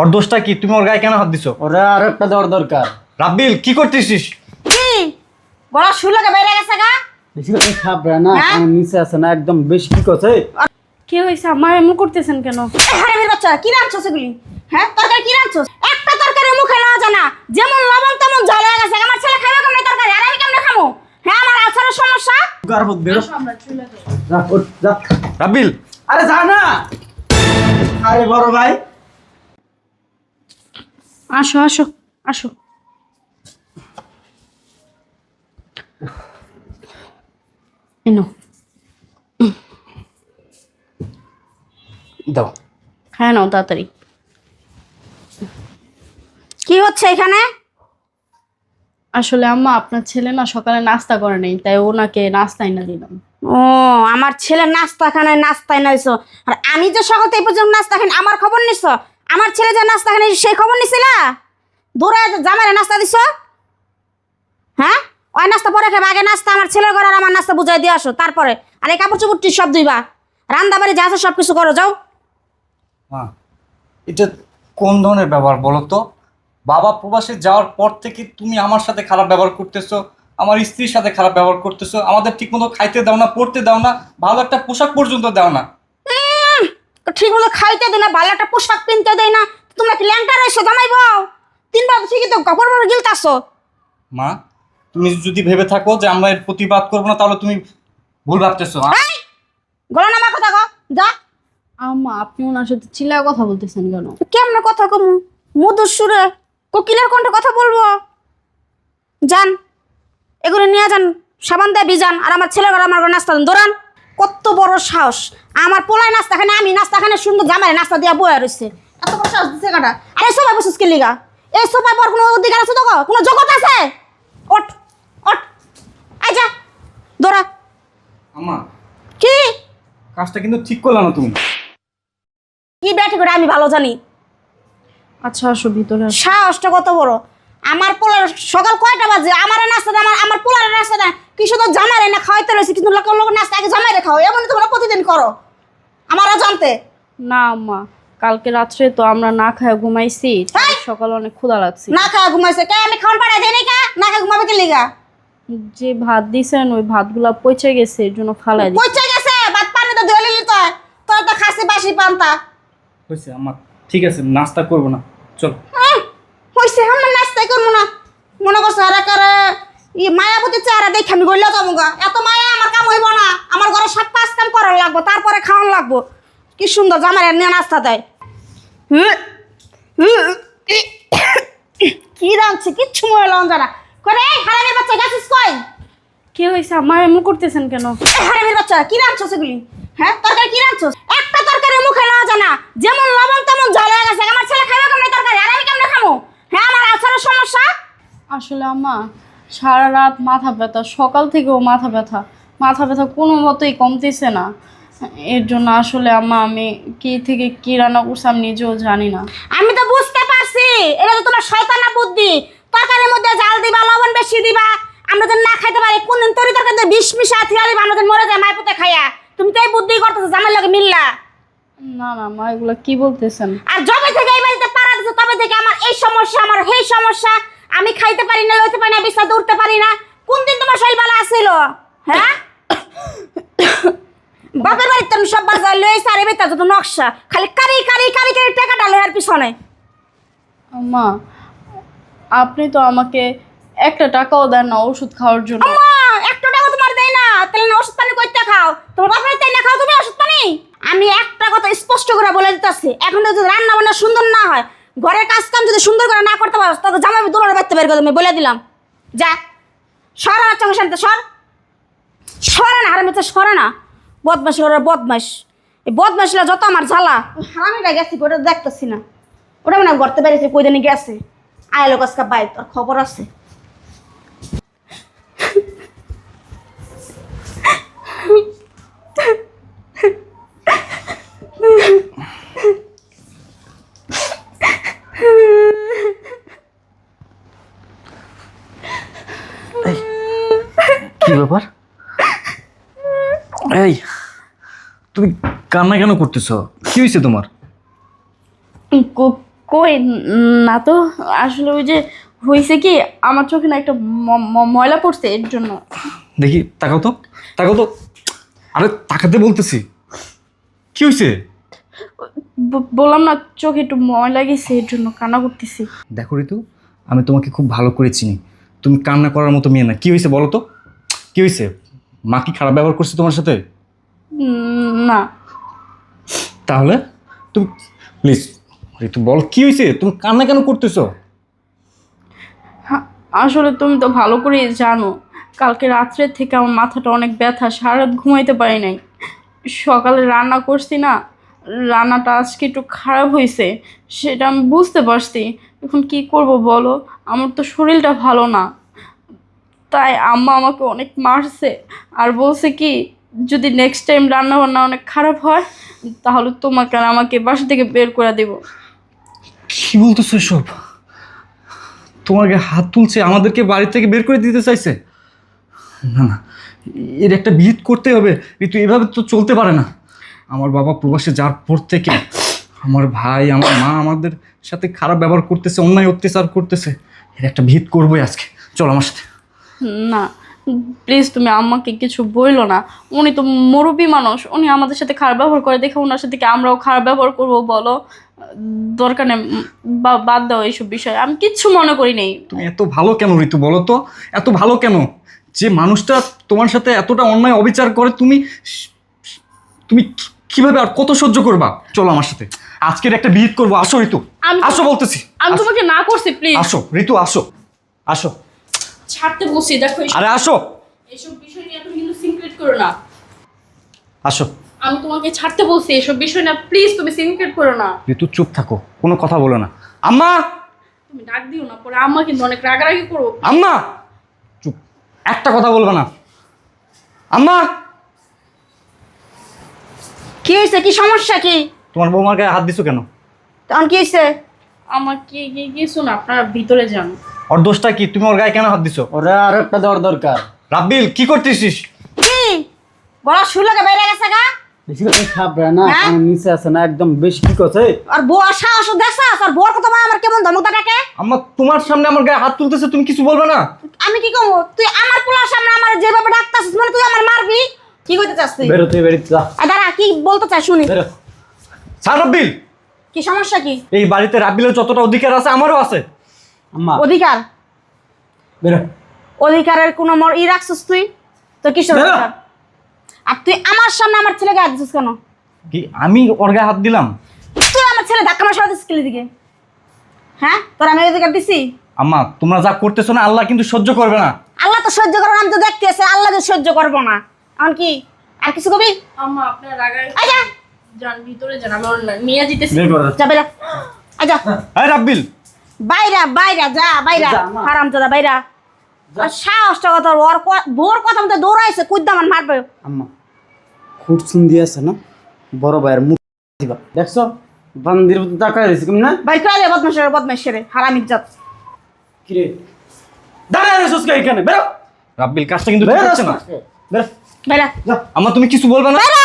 ওর দোষটা কি? তুমি ওর গায়ে কেন হাত দিছো? ওরা আর একটা দেওয়ার দরকার। রাব্বিল কি করতেছিস? কি? গলা শুরু লাগে বাইরে গেছে গা? বেশি করে খাবরা না হ্যাঁ? আমার নিচে আছে না একদম বেশি কি কথা কি হয়েছে? আমার এমন করতেছেন কেন? হারামির বাচ্চা কি রাঁধছো সেগুলি হ্যাঁ তরকারি কি রাঁধছো একটা তরকারি মুখে নেওয়া জানা যেমন লবণ তেমন জল হয়ে গেছে। আমার ছেলে খাবে কেমন তরকারি? আর আমি কেমনে খাব? হ্যাঁ আমার আলসারের সমস্যা? গার্ভত বেরো? যা ওঠ, যা রাব্বিল। আরে যা না। আরে বড় ভাই। আসো আসো আসো। এনো। দাও। হ্যাঁ নাও তাড়াতাড়ি। কি হচ্ছে এখানে? আসলে আম্মা আপনার ছেলে না সকালে নাস্তা করে নেই তাই ওনাকে নাস্তা এনে দিলাম। ও আমার ছেলে নাস্তা খানে নাস্তায় নাইছো। আর আমি যে সকাল থেকে পর্যন্ত নাস্তা খাই আমার খবর নিছ? আমার ছেলে যে নাস্তা খানি সেই খবর নিছিলা? দূরে জামারে নাস্তা দিছ? হ্যাঁ? ওই নাস্তা পরে খাবে আগে নাস্তা, আমার ছেলের ঘরে আর আমার নাস্তা বুঝাই দিয়ে আসো, তারপরে। আর কাপড় চোপড় সব ধুইবা। রান্না বাড়ি যা আছে সব কিছু করো, যাও। মা, এটা কোন ধরনের ব্যবহার বলো তো? বাবা প্রবাসে যাওয়ার পর থেকে তুমি আমার সাথে খারাপ ব্যবহার করতেছো, আমার স্ত্রীর সাথে খারাপ ব্যবহার করতেছো, আমাদের ঠিকমতো খাইতে দাও না, পড়তে দাও না, ভালো একটা পোশাক পর্যন্ত দাও না। ঠিক মতো খাইতে দেয় না ভালো একটা পোশাক কিনতে দেয় না তোমরা কি ল্যাংটা রয়েছো জামাইব? তিনবার ঠিকই তো কাপড় পরে গিলতাছো। মা তুমি যদি ভেবে থাকো যে আমরা এর প্রতিবাদ করব না তাহলে তুমি ভুল ভাবতেছো গলা নামা কথা কো যা। আম্মা আপনি ওনার সাথে চিল্লায় কথা বলতেছেন কেন? কেমনে কথা কমু? মধুর সুরে কোকিলের কণ্ঠে কথা বলব। যান এগুলো নিয়ে যান সাবান দিয়ে বিজান আর আমার ছেলের ঘরে আমার ঘরে নাস্তা দেন। দৌড়ান। কত বড় সাহস। আমার পোলায় নাস্তা খানে আমি নাস্তা খানে সুন্দর জামাই নাস্তা দিয়া বয়ে রয়েছে এত বড় সাহস দিছে কাটা আরে সবাই বসে কে লিগা? এই সবাই পর কোনো অধিকার আছে তো কোনো জগৎ আছে? ওট ওট আই যা দৌড়া। আমা কি? কাজটা কিন্তু ঠিক করলে না তুমি। কি ব্যাটি করে আমি ভালো জানি। আচ্ছা আসো ভিতরে সাহসটা কত বড়? আমার পোলার সকাল কয়টা বাজে? আমার নাস্তা আমার আমার পোলার নাস্তা দেয়। কি শুধু জামারে না খাওয়াইতে রয়েছে কিন্তু লোকের লোক নাস্তা আগে জামাইরে খাও। এমন তোমরা প্রতিদিন করো। আমারও জানতে। না আম্মা। কালকে রাত্রে তো আমরা না খায় ঘুমাইছি তাই! সকালে অনেক ক্ষুধা লাগছে। না খাওয়া ঘুমাইছে কে? আমি খাওয়ান পাড়াই দেয় কা? না খাওয়া ঘুমাবে কে লিগা? যে ভাত দিছেন ওই ভাতগুলা পচে গেছে এর জন্য ফালাই দিই পয়সা গেছে? ভাত পানি তো ধুয়ে তো তোর তো খাসি বাসি পান্তা। হয়েছে আমার ঠিক আছে নাস্তা করব না। চল। হইছে আমরা নাস্তাই করব না। মনে করছে আর একারে ই মায়াবতী চেহারা দেখে আমি গইলে যাব গা। এত মায়া আমার কাম হইব না। আমার ঘরে সাত পাঁচ কাম করার লাগবো তারপরে খাওয়ান লাগবো। কি সুন্দর জামার নিয়ে নাস্তা দেয়। কি রাঁধছে কিচ্ছু মনে লন জানা। করে হারামির বাচ্চা গেছিস কই? কি হয়েছে আমার এমন করতেছেন কেন? হারামির বাচ্চা কি রাঁধছো সেগুলি হ্যাঁ তরকারি কি রাঁধছো একটা তরকারি মুখে নেওয়া যায় না যেমন লবণ তেমন জল হয়ে গেছে। আমার ছেলে খাবে কেমন তরকারি আর আমি কেমনে খাব হ্যাঁ আমার আলসারের সমস্যা? আসলে আম্মা সারা রাত মাথা ব্যথা সকাল থেকেও মাথা ব্যথা। মাথা ব্যথা কোনো মতোই কমতেছে না। এর জন্য আসলে আম্মা আমি কি থেকে কি রান্না করছি আমি নিজেও জানি না। আমি তো বুঝতে পারছি। এটা তো তোমার শয়তানা বুদ্ধি। তরকারির মধ্যে জাল দিবা লবণ বেশি দিবা। আমরা যেন না খাইতে পারি কোন দিন তরি তরকারি বিষ মিশা থিয়ালি আমরা যেন মরে যায় মায়ের পুতে খাইয়া। তুমি তো এই বুদ্ধি করতেছো জামার লাগে মিল্লা। না না মা এগুলো কি বলতেছেন? আর যবে থেকে এই বাড়িতে পাড়া দিচ্ছে তবে থেকে আমার এই সমস্যা আমার সেই সমস্যা। আমি খাইতে পারি না লইতে পারি না বিছনা দৌড়তে পারি না। কোন দিন তোমার শরীর ভালো আসছিল হ্যাঁ? বাপের বাড়িতে তুমি সব বাজার লই সারে বেতা যত নকশা। খালি কারি কারি কারি কারি টাকা ডালে আর পিছনে। আম্মা আপনি তো আমাকে একটা টাকাও দেন না ওষুধ খাওয়ার জন্য। আম্মা একটা টাকা তোমার দেয় না। তাহলে ওষুধ পানি কইতে খাও। তোমার বাপের তাই না খাও তুমি ওষুধ পানি? আমি একটা কথা স্পষ্ট করে বলে দিতেছি, এখন যদি রান্না বান্না সুন্দর না হয়, ঘরের কাজ কাম যদি সুন্দর করে না করতে পারো, তাহলে জামাই দৌড়ে বাড়তে বের করে দেবে বলে দিলাম। যা, সর আমার চোখের সামনে, সর। সরে না হারামি তো সরে না। বদমাস করে বদমাস এই বদমাসরা যত আমার জ্বালা। হারামিটা গেছি ওটা দেখতেছি না। ওটা মানে গড়তে পেরেছি কই দিনই গেছে। আয়লো কাজকা বাই তোর খবর আছে কি ব্যাপার এই তুমি কান্না কেন করতেছো? কি হয়েছে তোমার? কই না তো আসলে ওই যে হয়েছে কি আমার চোখে না একটা ময়লা পড়ছে এর জন্য। দেখি তাকাও তো তাকাও তো। আরে তাকাতে বলতেছি। কি হয়েছে বললাম না চোখে একটু ময়লা গেছে এর জন্য কান্না করতেছি। দেখো ঋতু আমি তোমাকে খুব ভালো করে চিনি। তুমি কান্না করার মতো মেয়ে না। কি হয়েছে বলো তো? কি হয়েছে মা কি খারাপ ব্যবহার করছে তোমার সাথে? না। তাহলে? তুমি প্লিজ ঋতু বল, কি হয়েছে তুমি কান্না কেন করতেছো? আসলে তুমি তো ভালো করে জানো, কালকে রাত্রে থেকে আমার মাথাটা অনেক ব্যথা সারা রাত ঘুমাইতে পারি নাই। সকালে রান্না করছি না, রান্নাটা আজকে একটু খারাপ হয়েছে সেটা আমি বুঝতে পারছি। এখন কি করব বলো? আমার তো শরীরটা ভালো না। তাই আম্মা আমাকে অনেক মারছে, আর বলছে কি যদি নেক্সট টাইম রান্না বান্না অনেক খারাপ হয় তাহলে তোমাকে আর আমাকে বাসা থেকে বের করে দেবো। কি বলতেছো এসব? তোমার গায়ে হাত তুলছে আমাদেরকে বাড়ি থেকে বের করে দিতে চাইছে? না না এর একটা বিহিত করতে হবে ঋতু এভাবে তো চলতে পারে না। আমার বাবা প্রবাসে যাওয়ার পর থেকে আমার ভাই আমার মা আমাদের সাথে খারাপ ব্যবহার করতেছে অন্যায় অত্যাচার করতেছে। এর একটা ভিত করবোই আজকে। চল আমার সাথে। না প্লিজ তুমি আম্মাকে কিছু বইলো না। উনি তো মুরব্বী মানুষ। উনি আমাদের সাথে খারাপ ব্যবহার করে। দেখে ওনার সাথে কি আমরাও খারাপ ব্যবহার করব বলো? দরকার নেই। বাদ দাও এইসব বিষয়। আমি কিচ্ছু মনে করি নেই। তুমি এত ভালো কেন ঋতু বলো তো? এত ভালো কেন? যে মানুষটা তোমার সাথে এতটা অন্যায় অবিচার করে তুমি তুমি কীভাবে আর কত সহ্য করবা? চলো আমার সাথে। আজকের একটা বিহিত করব। আসো ঋতু। আমি- আসো বলতেছি। আমি তোমাকে না করছি প্লিজ আসো। ঋতু আসো। আসো। ছাড়তে বলছি দেখো আরে আসো। এইসব বিষয় নিয়ে তুমি কিন্তু সিক্রেট করো না। আসো। আমি তোমাকে ছাড়তে বলছি এসব বিষয় না প্লিজ তুমি সিক্রেট করো না। ঋতু চুপ থাকো কোনো কথা বলো না। আম্মা! তুমি ডাক দিও না পরে আম্মা কিন্তু অনেক রাগারাগি করব আম্মা! চুপ একটা কথা বলবে না। আম্মা! কি হয়েছে? কি সমস্যা কি? তোমার বৌমার গায়ে হাত দিছো কেন? তখন কি হয়েছে? আমার কি কি কিছু না আপনারা ভিতরে যান। ওর দোষটা কি? তুমি ওর গায়ে কেন হাত দিছো? ওরা আর একটা দেওয়ার দরকার। রাব্বিল কি করতেছিস? কি? গলা শুলোকে বেড়ে গেছে গা? বেশি কথা খাবরা না হ্যাঁ? আমার নিচে আছে না একদম বেশি কি কথা আর বউ সাহস দেখছাস? আর বউর কথা বলে আমার কেমন ধমকটা ডাকে আম্মা তোমার সামনে আমার গায়ে হাত তুলতেছে তুমি কিছু বলবে না? আমি কি কমু? তুই আমার পোলার সামনে আমার যেভাবে ডাকতাছিস মানে তুই আমার মারবি? কি করতে চাস তুই? বেরো তুই বেরিয়ে যা। আর দাঁড়া কি বলতে চাস শুনি। বেরো। স্যার রাব্বিল! কি সমস্যা কি? এই বাড়িতে রাব্বিলের যতটা অধিকার আছে আমারও আছে। অধিকার। অধিকারের কোনো মর ই রাখছিস তুই? তো। অধিকার? আর তুই আমার সামনে আমার ছেলেকে হাত দিছিস কেন? কি আমি ওর গায়ে হাত দিলাম? তুই আমার ছেলে ধাক্কা মার সাথে স্কেলের দিকে। হ্যাঁ? তোর আমি অধিকার দিছি? আম্মা তোমরা যা করতেছো না আল্লাহ কিন্তু সহ্য করবে না। আল্লাহ তো সহ্য করো আমি তো দেখতে আছে আল্লাহ তো সহ্য করব না। এখন কি? আর কিছু কবি? আম্মা আপনার রাগারাগি আচ্ছা। যান ভিতরে যান আমার নিয়ে যেতেছি বের করো। যা বাইরা আচ্ছা। এই রাব্বিল। বাইরা বাইরা যা বাইরা। হারাম দাদা বাইরা। সাহসটা কথা ওর ক- বোর কথা মতো দৌড়াইছে কুদ্দা আমার মারবে। আম্মা খুট সুন দিয়ে আছে না? বড় ভাইয়ের মুখ দিবা। দেখছ? বান্দির মতো তাকায় রয়েছে কেমন? না বাইর করে দে বদমাশের বদমাশের হারাম ইজ্জত। কিরে দাঁড়ায় রয়েছিস কে এখানে বেরো। রাব্বিল কাজটা কিন্তু ঠিক বেরো হচ্ছে না। বেরো। বাইরা যা। আম্মা তুমি কিছু বলবে না? বাইরা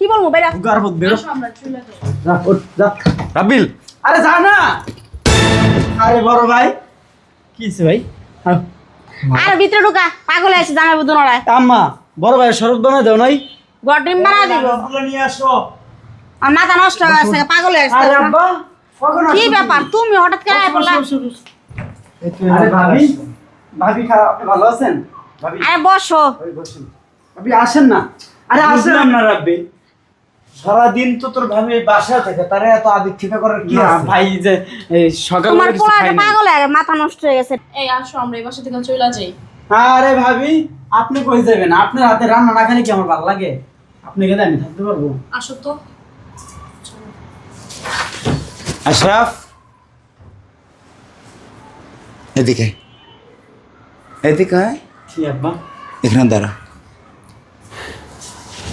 কি বলব গার্বত বেরো। চলে যাই। যা ওঠ যা। রাব্বিল! আরে যা না! আরে বড় ভাই। কি হয়েছে ভাই? আর ভিতরে ঢুকা পাগল আছে জামাই বুধু নড়ায়। আম্মা বড় ভাই শরৎ বানায় দাও নাই? গড় ডিম বানা দিব। নিয়ে আসো। আর মাথা নষ্ট হয়ে গেছে পাগল হয়ে আরে গেছে আব্বা কি ব্যাপার? তুমি হঠাৎ করে বললা আরে ভাবি ভাবি খা- ভালো আছেন? ভাবি। আরে বসো। ভাবি আসেন না। আরে আসেন। না রাব্বি। সারাদিন তো তোর ভাবি বাসা থেকে তারে এত করার কি আছে? ভাই যে সকাল তোমার পাগল হয়ে মাথা নষ্ট হয়ে গেছে। এই আসো আমরা এই বাসা থেকে চলে যাই। আরে ভাবি আপনি কই যাবেন? আপনার হাতে রান্না না খেলে কি আমার ভালো লাগে? আপনি গেলে আমি থাকতে পারব। আসো তো। আশরাফ? এদিকে। এদিকে কি আব্বা? এখানে দাঁড়া।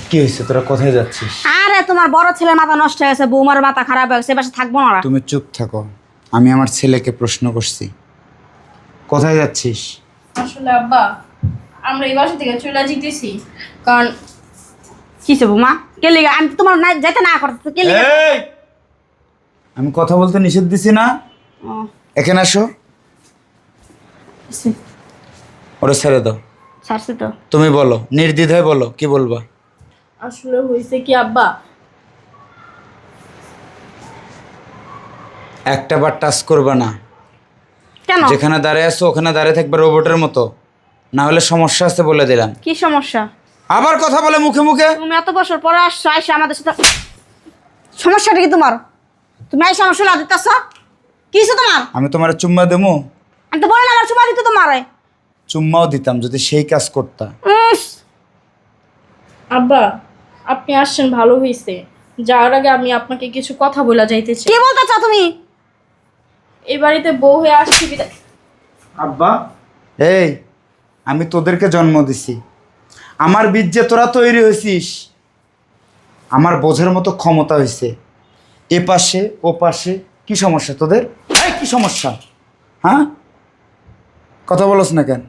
কি হয়েছে? তোরা কোথায় যাচ্ছিস? আরে তোমার বড় ছেলে মাথা নষ্ট হয়ে গেছে বৌমার মাথা খারাপ হয়ে গেছে এবার থাকব না তুমি চুপ থাকো। আমি আমার ছেলেকে প্রশ্ন করছি। কোথায় যাচ্ছিস? আসলে আব্বা আমরা এই বাসা থেকে চলে যেতেছি কারণ কিসে বৌমা? কে লিগা আমি তোমার না যেতে না করতে কে লিগা এই! আমি কথা বলতে নিষেধ দিছি না। ও, এখানে আসো। ওরে ছেড়ে দাও। ছাড়ছি তো। তুমি বলো নির্দ্বিধায় বলো কি বলবা? আসলে হয়েছে কি আব্বা? একটা বার টাচ করবা না। কেন? যেখানে দাঁড়িয়ে আছো ওখানে দাঁড়িয়ে থাকবে রোবটের মতো। না হলে সমস্যা আছে বলে দিলাম। কি সমস্যা? আবার কথা বলে মুখে মুখে। তুমি এত বছর পরে আসছো আইসা আমাদের সাথে সমস্যাটা কি তোমার? তুমি আইসা আমার শুলা দিতেছ? কি হইছে তোমার? আমি তোমার চুম্মা দেবো? আমি তো বলেন আমার চুমা দিতে তোমার। চুম্মাও দিতাম যদি সেই কাজ করতা। আব্বা আপনি আসছেন ভালো হয়েছে যাওয়ার আগে আমি আপনাকে কিছু কথা বলা যাইতেছি কি বলতে চাও তুমি? এই বাড়িতে বউ হয়ে আসছি বিদায় আব্বা। এই আমি তোদেরকে জন্ম দিছি। আমার বীজ যে তোরা তৈরি হয়েছিস আমার বোঝার মতো ক্ষমতা হয়েছে এ পাশে ও পাশে কি সমস্যা তোদের? এই কি সমস্যা? হ্যাঁ? কথা বলস না কেন?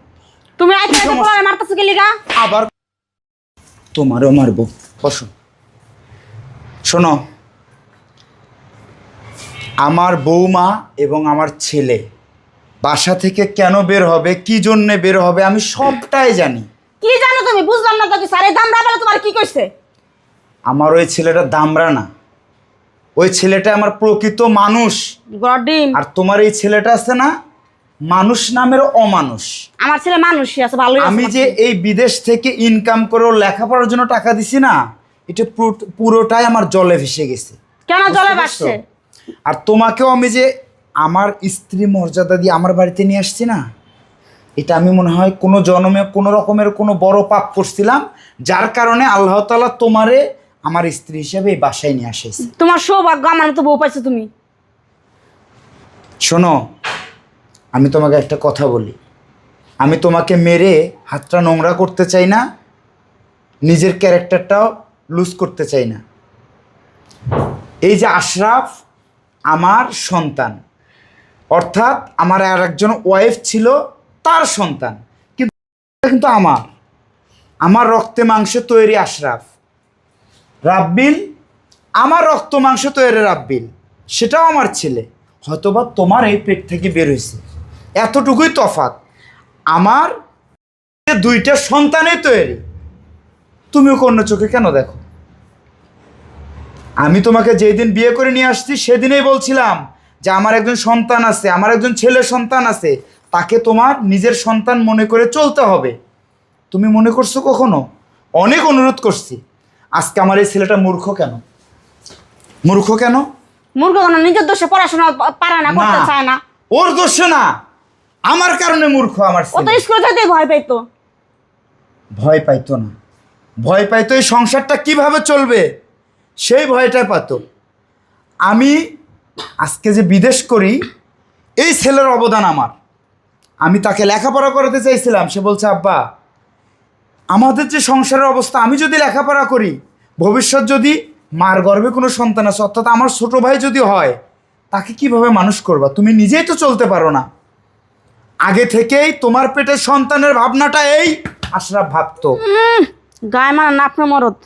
তুমি আইতে পরে মারতেছো কি লিগা? আবার তোমারও মারবো। বসো শোনো আমার বৌমা এবং আমার ছেলে বাসা থেকে কেন বের হবে কি জন্যে বের হবে আমি সবটাই জানি। কি জানো তুমি? বুঝলাম না তো কি সারে দামরা বলে তোমার কি কইছে? আমার ওই ছেলেটা দামরা না। ওই ছেলেটা আমার প্রকৃত মানুষ। গডিম আর তোমার এই ছেলেটা আছে না মানুষ নামের অমানুষ। আমার ছেলে মানুষই আছে আছে আমি যে এই বিদেশ থেকে ইনকাম করে লেখাপড়ার জন্য টাকা দিছি না এটা পুরোটাই আমার জলে ভেসে গেছে। কেন জলে পারছ? আর তোমাকেও আমি যে আমার স্ত্রী মর্যাদা দিয়ে আমার বাড়িতে নিয়ে আসছি না এটা আমি মনে হয় কোনো জন্মে কোনো রকমের কোনো বড় পাপ করছিলাম যার কারণে আল্লাহ তালা তোমারে আমার স্ত্রী হিসেবে এই বাসায় নিয়ে আসেছে। তোমার সৌভাগ্য আমার মতো বউ পাইছো তুমি। শোনো আমি তোমাকে একটা কথা বলি। আমি তোমাকে মেরে হাতটা নোংরা করতে চাই না, নিজের ক্যারেক্টারটাও লুজ করতে চাই না। এই যে আশরাফ আমার সন্তান, অর্থাৎ আমার আর একজন ওয়াইফ ছিল তার সন্তান, কিন্তু কিন্তু আমার। আমার রক্তে মাংসে তৈরি আশরাফ। রাব্বিল, আমার রক্ত মাংস তৈরি রাব্বিল, সেটাও আমার ছেলে। হয়তোবা তোমার এই পেট থেকে বের হয়েছে। এতটুকুই তফাত আমার দুইটা সন্তানই তৈরি তুমিও অন্য চোখে কেন দেখো? আমি তোমাকে যেই দিন বিয়ে করে নিয়ে আসছি সেদিনেই বলছিলাম যে আমার একজন সন্তান আছে আমার একজন ছেলে সন্তান আছে তাকে তোমার নিজের সন্তান মনে করে চলতে হবে। তুমি মনে করছ কখনো? অনেক অনুরোধ করছি। আজকে আমার এই ছেলেটা মূর্খ কেন? মূর্খ কেন? মূর্খ কেন? নিজের দোষে পড়াশোনা পারে না করতে চায় না। ওর দোষে না। আমার কারণে মূর্খ আমার ও তো স্কুলে যেতে ভয় পাইতো। ভয় পাইতো না। ভয় পাইতো এই সংসারটা কীভাবে চলবে? সেই ভয়টা পাতো। আমি আজকে যে বিদেশ করি এই ছেলের অবদান আমার। আমি তাকে লেখাপড়া করাতে চাইছিলাম। সে বলছে আব্বা আমাদের যে সংসারের অবস্থা আমি যদি লেখাপড়া করি ভবিষ্যৎ যদি মার গর্ভে কোনো সন্তান আছে অর্থাৎ আমার ছোট ভাই যদি হয় তাকে কীভাবে মানুষ করবা? তুমি নিজেই তো চলতে পারো না। আগে থেকেই তোমার পেটে সন্তানের ভাবনাটা এই আশরাফ ভাবতো। গায়ে মানে নাপনা মরদ।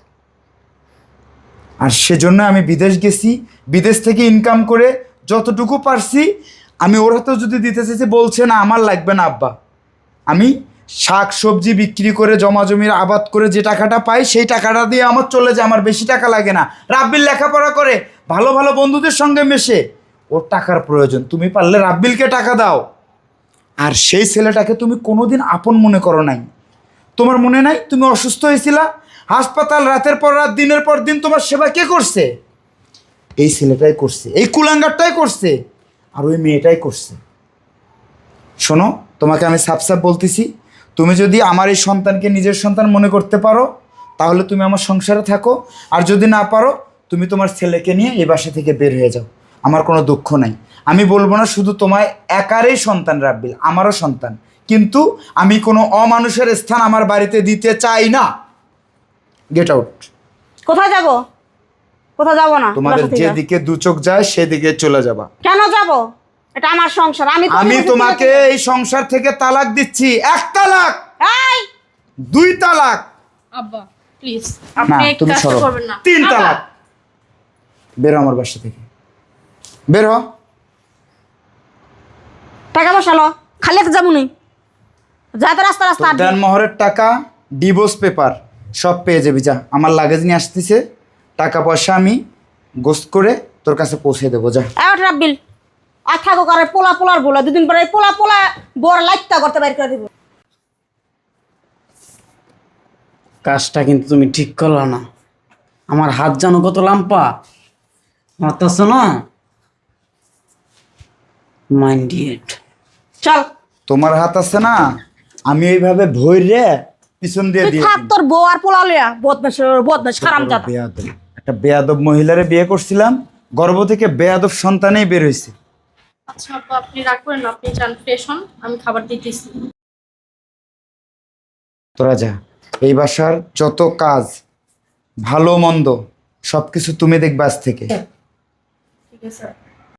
আর সেজন্য আমি বিদেশ গেছি বিদেশ থেকে ইনকাম করে যতটুকু পারছি আমি ওর হাতেও যদি দিতে চাইছি বলছে না আমার লাগবে না আব্বা। আমি শাক সবজি বিক্রি করে জমা জমির আবাদ করে যে টাকাটা পাই সেই টাকাটা দিয়ে আমার চলে যায় আমার বেশি টাকা লাগে না। রাব্বিল লেখাপড়া করে ভালো ভালো বন্ধুদের সঙ্গে মেশে। ওর টাকার প্রয়োজন তুমি পারলে রাব্বিলকে টাকা দাও। আর সেই ছেলেটাকে তুমি কোনোদিন আপন মনে করো নাই। তোমার মনে নাই? তুমি অসুস্থ হয়েছিলা? হাসপাতাল রাতের পর রাত, দিনের পর দিন তোমার সেবা কে করছে? এই ছেলেটাই করছে। এই কুলাঙ্গারটাই করছে। আর ওই মেয়েটাই করছে। শোনো, তোমাকে আমি সাপ সাপ বলতেছি, তুমি যদি আমার এই সন্তানকে নিজের সন্তান মনে করতে পারো, তাহলে তুমি আমার সংসারে থাকো। আর যদি না পারো, তুমি তোমার ছেলেকে নিয়ে এই বাসা থেকে বের হয়ে যাও। আমার কোনো দুঃখ নাই। আমি বলব না শুধু তোমায় একারই সন্তান রাব্বিল আমারও সন্তান। কিন্তু আমি কোনো অমানুষের স্থান আমার বাড়িতে দিতে চাই না। গেট আউট কোথায় যাব? কোথায় যাব না তোমাদের। যেদিকে দু চোখ যায় সেদিকে চলে যাবা। কেন যাব? এটা আমার সংসার আমি আমি তোমাকে এই সংসার থেকে তালাক দিচ্ছি। এক তালাক! এই! দুই তালাক! আব্বা প্লিজ আপনি কাজটা সরো। করবেন না। তিন তালাক! বেরো আমার বাসা থেকে। বের টাকা বসালো খালি একটা যাব নি। যা তো রাস্তা রাস্তা আটবি। দেন মোহরের টাকা ডিভোর্স পেপার সব পেয়ে যাবি যা। আমার লাগেজ নিয়ে আসতেছে টাকা পয়সা আমি গোস্ত করে তোর কাছে পৌঁছে দেবো যা। এবার রাব্বিল। আর থাকো করে পোলা পোলার বলে দুদিন পরে এই পোলা পোলা বড় লাইটটা করতে বাইর করে দিব। কাজটা কিন্তু তুমি ঠিক করলা না। আমার হাত জানো কত লাম্পা। মারতেছ না? মাইন্ডিয়েট চল। তোমার হাত আছে না আমি এইভাবে ভৈরে পিছন দিয়ে তুই দিয়ে থাক তোর বউ আর পোলা লিয়া বদমাস বদমাস খারাম জাত বেয়াদব। একটা বেয়াদব মহিলারে বিয়ে করছিলাম গর্ভ থেকে বেয়াদব সন্তানেই বের হয়েছে আচ্ছা আপু আপনি রাগ করেন না, আপনি যান ফ্রেশ হন আমি খাবার দিতেছি। তোরা যা এই বাসার যত কাজ ভালো মন্দ সবকিছু তুমি দেখবে আজ থেকে। ঠিক আছে